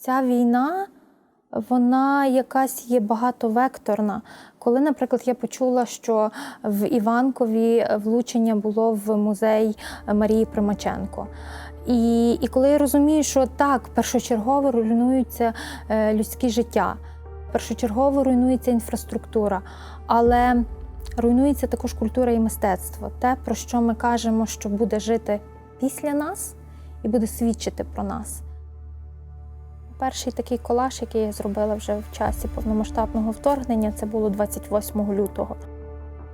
Ця війна, вона якась є багатовекторна. Коли, наприклад, я почула, що в Іванкові влучення було в музей Марії Примаченко. І, і коли я розумію, що так, першочергово руйнуються е, людські життя, першочергово руйнується інфраструктура, але руйнується також культура і мистецтво. Те, про що ми кажемо, що буде жити після нас і буде свідчити про нас. Перший такий колаж, який я зробила вже в часі повномасштабного вторгнення, це було 28 лютого.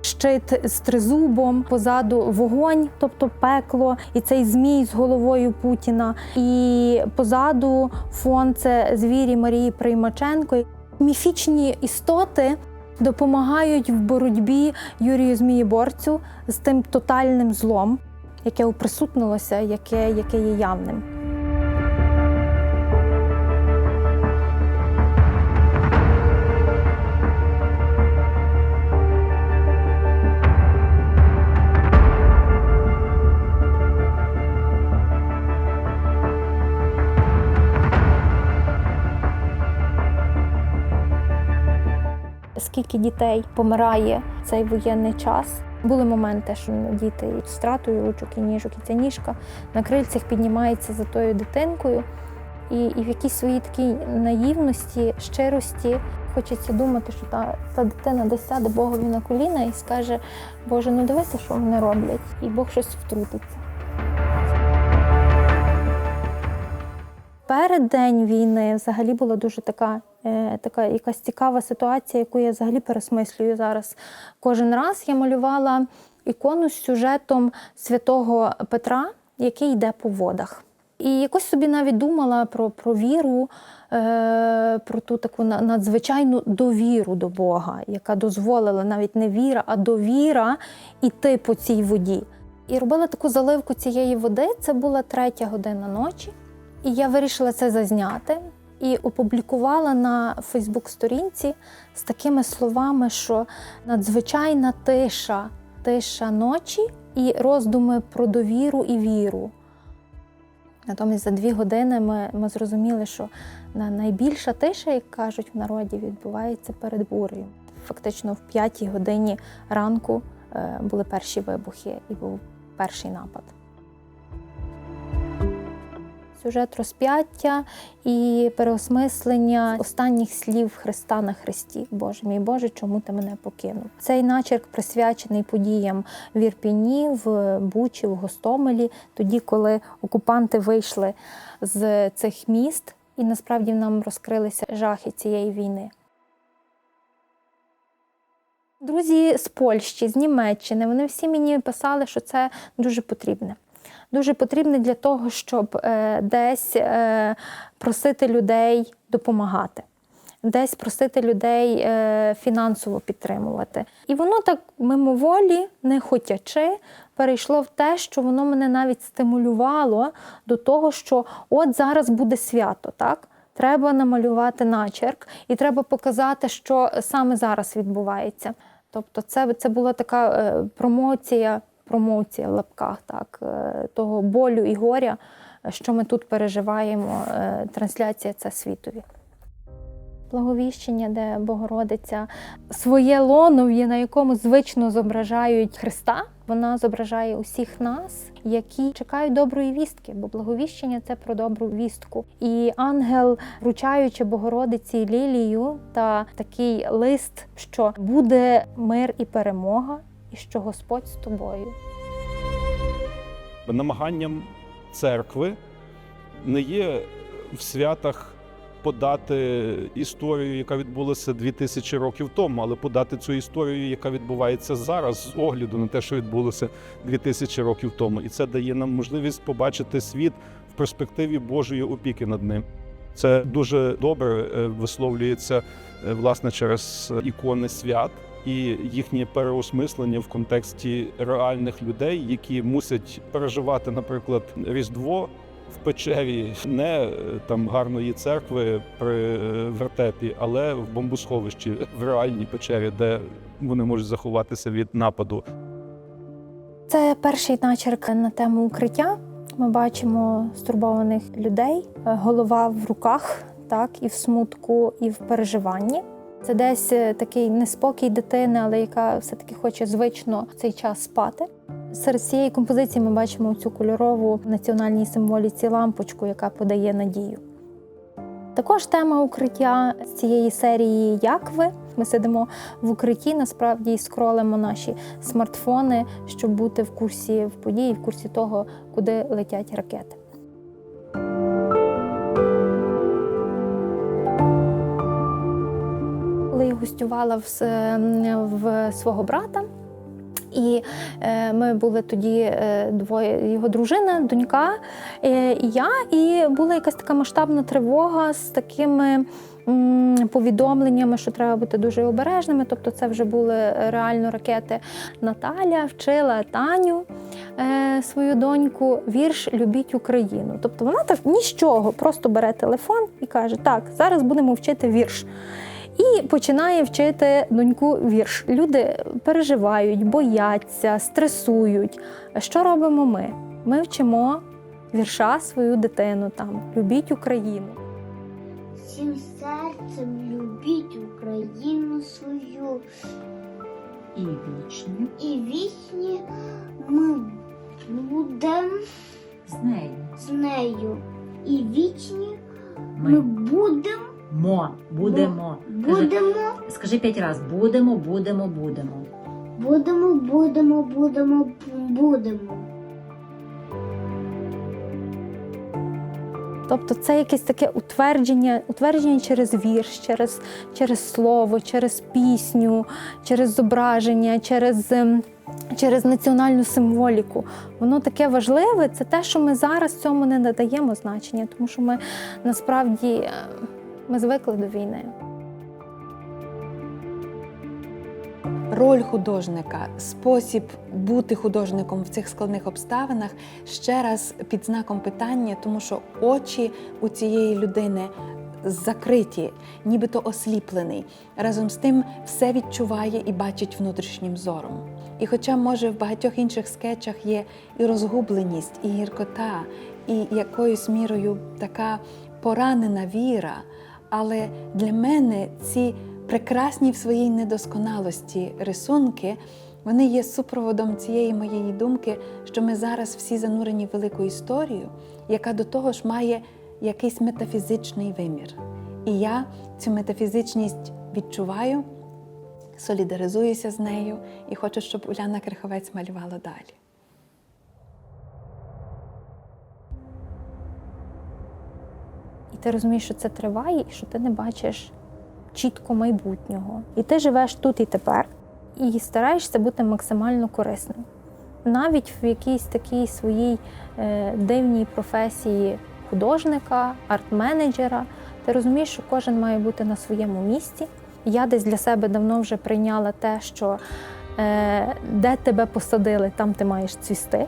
Щит з тризубом, позаду вогонь, тобто пекло, і цей змій з головою Путіна. І позаду фон це звірі Марії Приймаченко. Міфічні істоти допомагають в боротьбі Юрію Змієборцю з тим тотальним злом, яке уприсутнилося, яке, яке є явним. Скільки дітей помирає цей воєнний час. Були моменти, що діти з стратою ручок і ніжок, і ця ніжка на крильцях піднімається за тою дитинкою. І, і в якійсь своїй такій наївності, щирості хочеться думати, що та, та дитина десь сяде Богові на коліна і скаже, Боже, ну дивися, що вони роблять, і Бог щось втрутиться. Перед день війни взагалі була дуже така, е, така якась цікава ситуація, яку я взагалі пересмислюю зараз. Кожен раз я малювала ікону з сюжетом святого Петра, який йде по водах. І якось собі навіть думала про, про віру, е, про ту таку на- надзвичайну довіру до Бога, яка дозволила навіть не віра, а довіра іти по цій воді. І робила таку заливку цієї води. Це була третя година ночі. І я вирішила це зазняти і опублікувала на Фейсбук-сторінці з такими словами, що надзвичайна тиша, тиша ночі і роздуми про довіру і віру. Натомість за дві години ми, ми зрозуміли, що найбільша тиша, як кажуть в народі, відбувається перед бурею. Фактично в п'ятій годині ранку е, були перші вибухи і був перший напад сюжет розп'яття і переосмислення останніх слів Христа на Христі. Боже мій Боже, чому ти мене покинув? Цей начерк присвячений подіям в Ірпіні, в Бучі, в Гостомелі, тоді, коли окупанти вийшли з цих міст, і насправді нам розкрилися жахи цієї війни. Друзі з Польщі, з Німеччини, вони всі мені писали, що це дуже потрібне. Дуже потрібне для того, щоб е, десь е, просити людей допомагати, десь просити людей е, фінансово підтримувати. І воно так мимоволі, не хотячи, перейшло в те, що воно мене навіть стимулювало до того, що от зараз буде свято, так? Треба намалювати начерк, і треба показати, що саме зараз відбувається. Тобто, це, це була така промоція, промоція в лапках, так, е, того болю і горя, що ми тут переживаємо. е, Трансляція це світові. Благовіщення, де Богородиця своє лонов'є, на якому звично зображають Христа. Вона зображає усіх нас, які чекають доброї вістки, бо благовіщення це про добру вістку. І ангел, вручаючи Богородиці лілію та такий лист, що буде мир і перемога, і що Господь з тобою. намаганням церкви не є в святах подати історію, яка відбулася 2000 років тому, але подати цю історію, яка відбувається зараз, з огляду на те, що відбулося 2000 років тому. І це дає нам можливість побачити світ в перспективі Божої опіки над ним. Це дуже добре е, висловлюється е, власне через ікони свят і їхнє переосмислення в контексті реальних людей, які мусять переживати, наприклад, Різдво в печері не е, там гарної церкви при е, вертепі, але в бомбосховищі в реальній печері, де вони можуть заховатися від нападу. Це перший начерк на тему укриття. Ми бачимо стурбованих людей, е, голова в руках, так, і в смутку, і в переживанні. Це десь е, такий неспокій дитини, але яка все-таки хоче звично цей час спати. Серед цієї композиції ми бачимо цю кольорову національній символіці лампочку, яка подає надію. Також тема укриття цієї серії Як ви? Ми сидимо в укритті, насправді скролимо наші смартфони, щоб бути в курсі в події, в курсі того, куди летять ракети. Гостювала в, в свого брата, і е, ми були тоді е, двоє його дружина, донька е, і я. І була якась така масштабна тривога з такими повідомленнями, що треба бути дуже обережними. Тобто, це вже були реально ракети. Наталя вчила Таню. Свою доньку вірш Любіть Україну. Тобто вона так ні з чого, просто бере телефон і каже: Так, зараз будемо вчити вірш. І починає вчити доньку вірш. Люди переживають, бояться, стресують. Що робимо ми? Ми вчимо вірша свою дитину там Любіть Україну. Всім серцем любіть Україну свою і вічні і вічні ми будемо з нею. з нею. І вічні ми Ми будемо, мо, будемо. Будемо, скажи п'ять разів. Будемо, будемо, будемо. будемо, будемо, будемо, будемо. Тобто це якесь таке утвердження, утвердження через вірш, через, через слово, через пісню, через зображення, через, ем, через національну символіку. Воно таке важливе, це те, що ми зараз цьому не надаємо значення, тому що ми насправді е, ми звикли до війни. Роль художника, спосіб бути художником в цих складних обставинах ще раз під знаком питання, тому що очі у цієї людини закриті, нібито осліплений. Разом з тим все відчуває і бачить внутрішнім зором. І хоча, може, в багатьох інших скетчах є і розгубленість, і гіркота, і якоюсь мірою така поранена віра, але для мене ці прекрасні в своїй недосконалості рисунки, вони є супроводом цієї моєї думки, що ми зараз всі занурені в велику історію, яка до того ж має якийсь метафізичний вимір. І я цю метафізичність відчуваю, солідаризуюся з нею і хочу, щоб Уляна Криховець малювала далі. Ти розумієш, що це триває, і що ти не бачиш чітко майбутнього. І ти живеш тут і тепер, і стараєшся бути максимально корисним. Навіть в якійсь такій своїй е, дивній професії художника, арт-менеджера, ти розумієш, що кожен має бути на своєму місці. Я десь для себе давно вже прийняла те, що е, де тебе посадили, там ти маєш цвісти.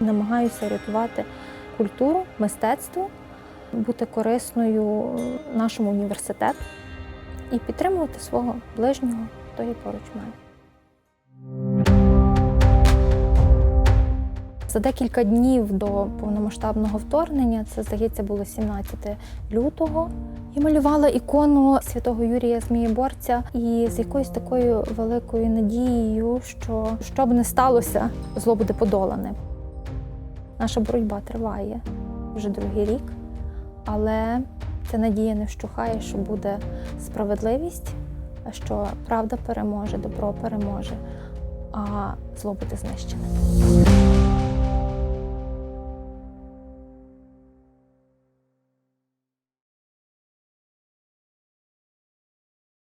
Намагаюся рятувати культуру, мистецтво, бути корисною нашому університету і підтримувати свого ближнього, хто є поруч мене. За декілька днів до повномасштабного вторгнення, це здається було 17 лютого. Я малювала ікону святого Юрія Змієборця і з якоюсь такою великою надією, що що б не сталося, зло буде подолане. Наша боротьба триває вже другий рік, але ця надія не вщухає, що буде справедливість, що правда переможе, добро переможе, а зло буде знищене.